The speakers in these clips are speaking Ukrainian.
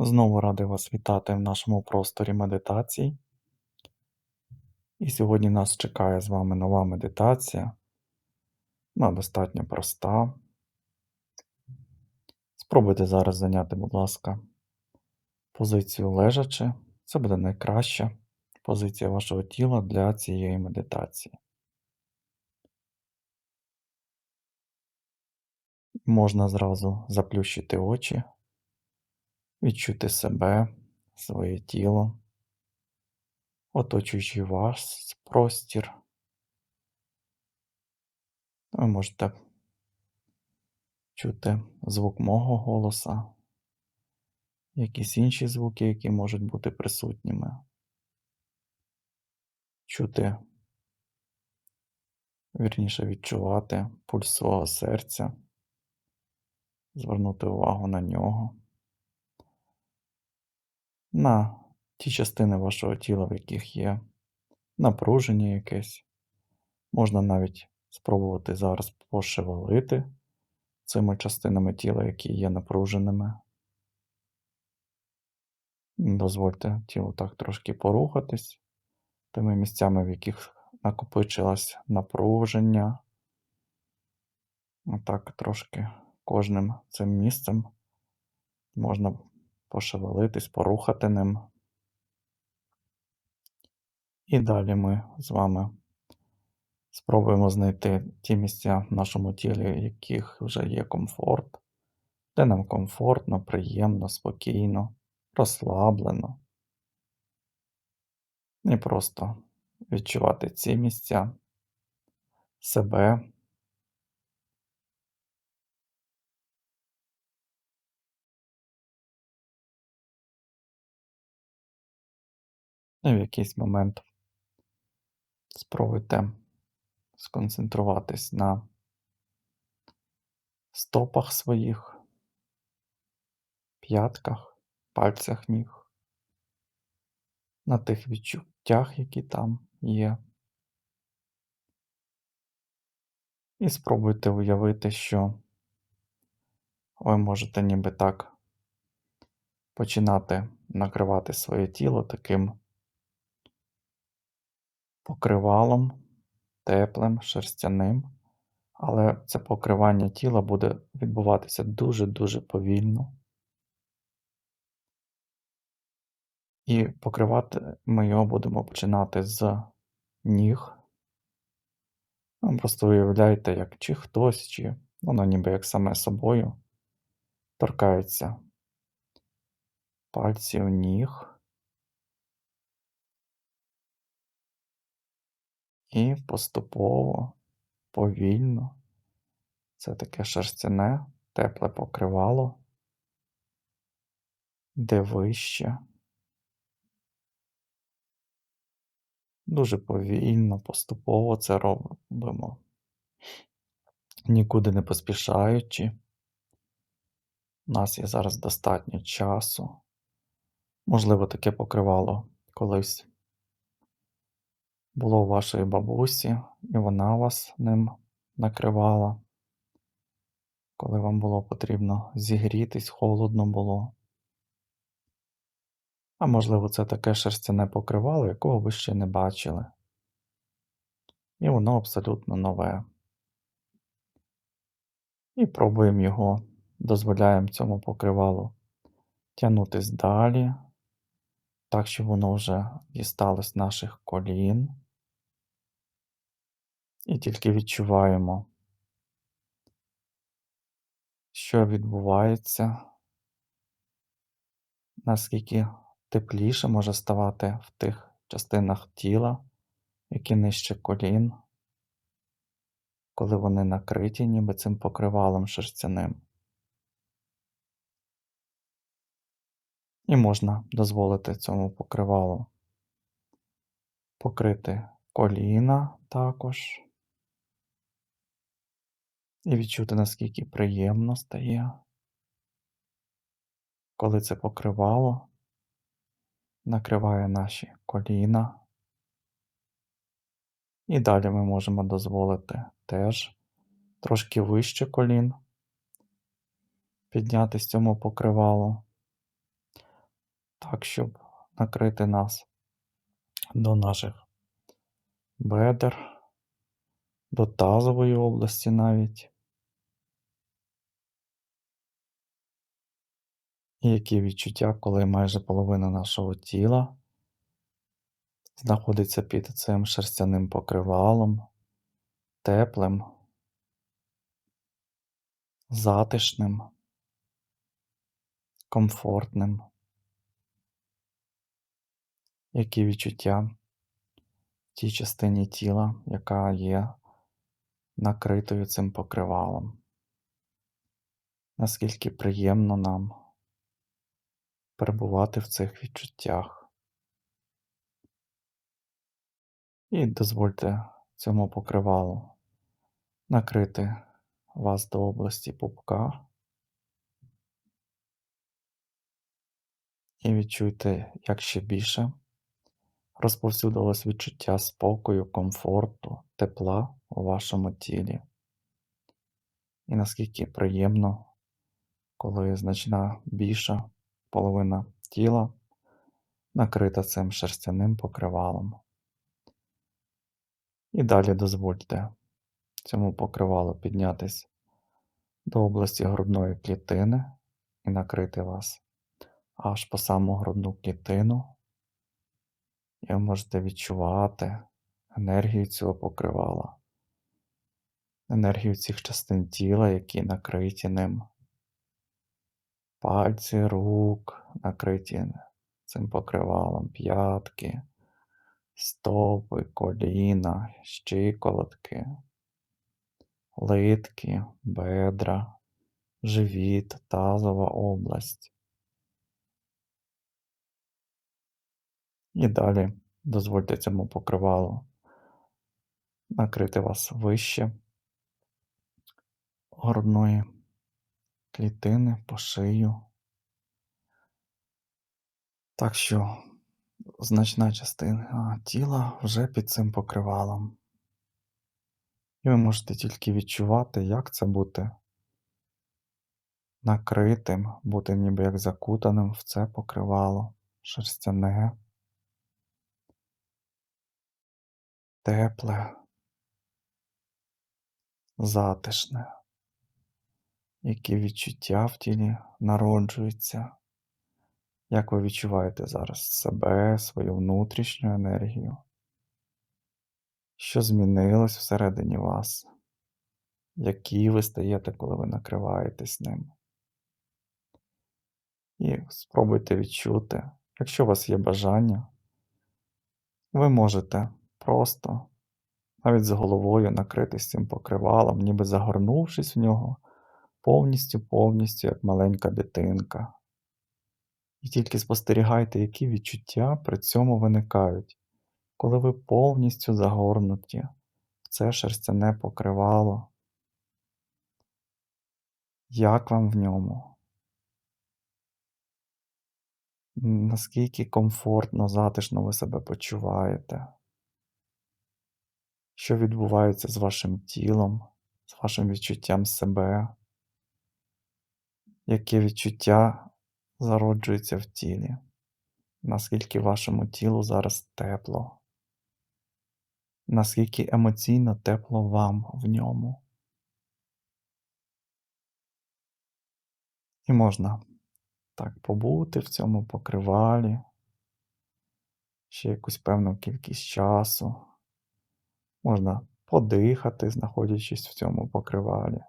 Знову радий вас вітати в нашому просторі медитацій. І сьогодні нас чекає з вами нова медитація. Вона достатньо проста. Спробуйте зараз зайняти, будь ласка, позицію лежачи. Це буде найкраща позиція вашого тіла для цієї медитації. Можна зразу заплющити очі, відчути себе, своє тіло, оточуючи ваш простір. Ви можете чути звук мого голоса, якісь інші звуки, які можуть бути присутніми. Чути, вірніше відчувати пульс свого серця, звернути увагу на нього, на ті частини вашого тіла, в яких є напруження якесь. Можна навіть спробувати зараз пошевелити цими частинами тіла, які є напруженими. Дозвольте тілу так трошки порухатись тими місцями, в яких накопичилось напруження. Отак трошки кожним цим місцем можна пошевелитись, порухати ним. І далі ми з вами спробуємо знайти ті місця в нашому тілі, в яких вже є комфорт, де нам комфортно, приємно, спокійно, розслаблено. І просто відчувати ці місця, себе. І в якийсь момент спробуйте сконцентруватись на стопах своїх, п'ятках, пальцях ніг, на тих відчуттях, які там є. І спробуйте уявити, що ви можете ніби так починати накривати своє тіло таким покривалом теплим, шерстяним, але це покривання тіла буде відбуватися дуже-дуже повільно. І покривати ми його будемо починати з ніг. Ви просто уявляєте, як чи хтось, чи воно ніби як саме собою торкається пальців ніг. І поступово, повільно, це таке шерстяне, тепле покривало, де вище. Дуже повільно, поступово це робимо, нікуди не поспішаючи. У нас є зараз достатньо часу. Можливо, таке покривало колись було у вашої бабусі, і вона вас ним накривала, коли вам було потрібно зігрітись, холодно було. А можливо, це таке шерстяне покривало, якого ви ще не бачили. І воно абсолютно нове. І пробуємо його, дозволяємо цьому покривалу тягнутись далі, так, щоб воно вже дісталось наших колін. І тільки відчуваємо, що відбувається, наскільки тепліше може ставати в тих частинах тіла, які нижче колін, коли вони накриті ніби цим покривалом шерстяним. І можна дозволити цьому покривалу покрити коліна також. І відчути, наскільки приємно стає, коли це покривало накриває наші коліна. І далі ми можемо дозволити теж трошки вище колін піднятися цьому покривалу. так, щоб накрити нас до наших бедер, до тазової області навіть. І які відчуття, коли майже половина нашого тіла знаходиться під цим шерстяним покривалом, теплим, затишним, комфортним. Які відчуття в тій частині тіла, яка є накритою цим покривалом? Наскільки приємно нам перебувати в цих відчуттях? І дозвольте цьому покривалу накрити вас до області пупка. І відчуйте, як ще більше розповсюдилось відчуття спокою, комфорту, тепла у вашому тілі. І наскільки приємно, коли значна більша половина тіла накрита цим шерстяним покривалом. І далі дозвольте цьому покривалу піднятись до області грудної клітини і накрити вас аж по саму грудну клітину, і ви можете відчувати енергію цього покривала, енергію цих частин тіла, які накриті ним, пальці рук накриті цим покривалом, п'ятки, стопи, коліна, щиколотки, литки, бедра, живіт, тазова область. І далі дозвольте цьому покривалу накрити вас вище грудної клітини по шию. Так що значна частина тіла вже під цим покривалом. І ви можете тільки відчувати, як це бути накритим, бути ніби як закутаним в це покривало шерстяне. тепле, затишне, які відчуття в тілі народжуються, як ви відчуваєте зараз себе, свою внутрішню енергію, що змінилось всередині вас, які ви стаєте, коли ви накриваєтесь ним. І спробуйте відчути, якщо у вас є бажання, ви можете просто, навіть з головою накритись цим покривалом, ніби загорнувшись в нього повністю, повністю, як маленька дитинка. І тільки спостерігайте, які відчуття при цьому виникають, коли ви повністю загорнуті в це шерстяне покривало. Як вам в ньому? Наскільки комфортно, затишно ви себе почуваєте? що відбувається з вашим тілом, з вашим відчуттям себе, яке відчуття зароджується в тілі, наскільки вашому тілу зараз тепло, наскільки емоційно тепло вам в ньому. І можна так побути в цьому покривалі ще якусь певну кількість часу. Можна подихати, знаходячись в цьому покривалі,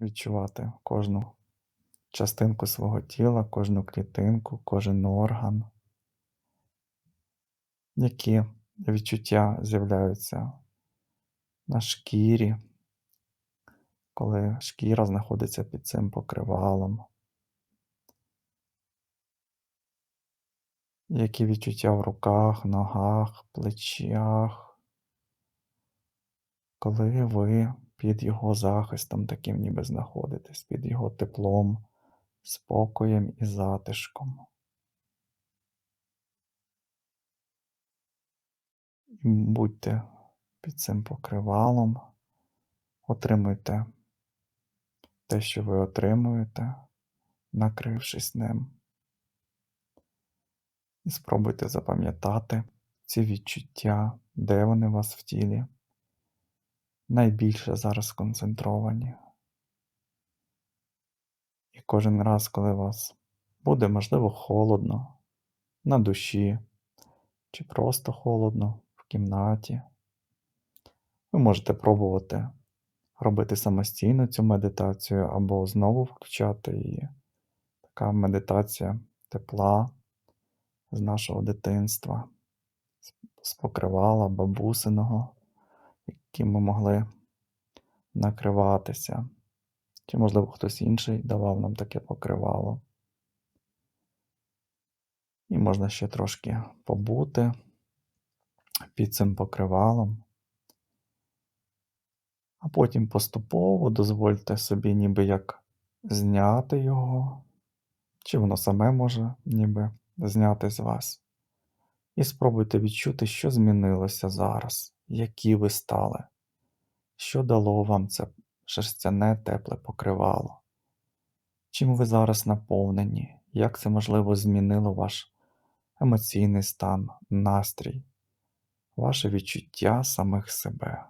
відчувати кожну частинку свого тіла, кожну клітинку, кожен орган, які відчуття з'являються на шкірі, коли шкіра знаходиться під цим покривалом. Які відчуття в руках, ногах, плечах, коли ви під його захистом таким ніби знаходитесь, під його теплом, спокоєм і затишком. Будьте під цим покривалом, отримуйте те, що ви отримуєте, накрившись ним. І спробуйте запам'ятати ці відчуття, де вони у вас в тілі. Найбільше зараз сконцентровані. І кожен раз, коли вас буде, можливо, холодно на душі, чи просто холодно в кімнаті, ви можете пробувати робити самостійно цю медитацію або знову включати її. Така медитація тепла з нашого дитинства, з покривала бабусиного, яким ми могли накриватися. Чи, можливо, хтось інший давав нам таке покривало. І можна ще трошки побути під цим покривалом, а потім поступово дозвольте собі ніби як зняти його, чи воно саме може ніби зняти з вас. І спробуйте відчути, що змінилося зараз, які ви стали, що дало вам це шерстяне тепле покривало. Чим ви зараз наповнені, як це можливо змінило ваш емоційний стан, настрій, ваше відчуття самих себе?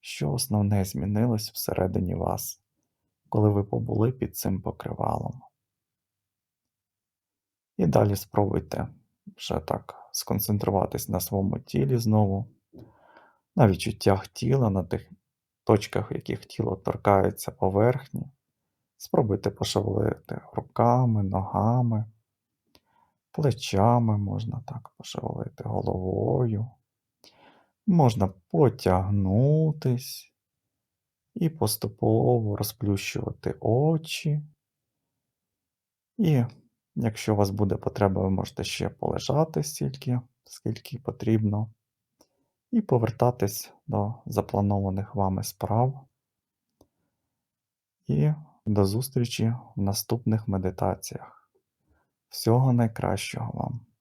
Що основне змінилось всередині вас, коли ви побули під цим покривалом? І далі спробуйте вже так сконцентруватись на своєму тілі знову, на відчуттях тіла, на тих точках, в яких тіло торкається поверхні. Спробуйте пошевелити руками, ногами, плечами можна так пошевелити головою. Можна потягнутись і поступово розплющувати очі. І якщо у вас буде потреба, ви можете ще полежати стільки, скільки потрібно, і повертатись до запланованих вами справ. І до зустрічі в наступних медитаціях. Всього найкращого вам!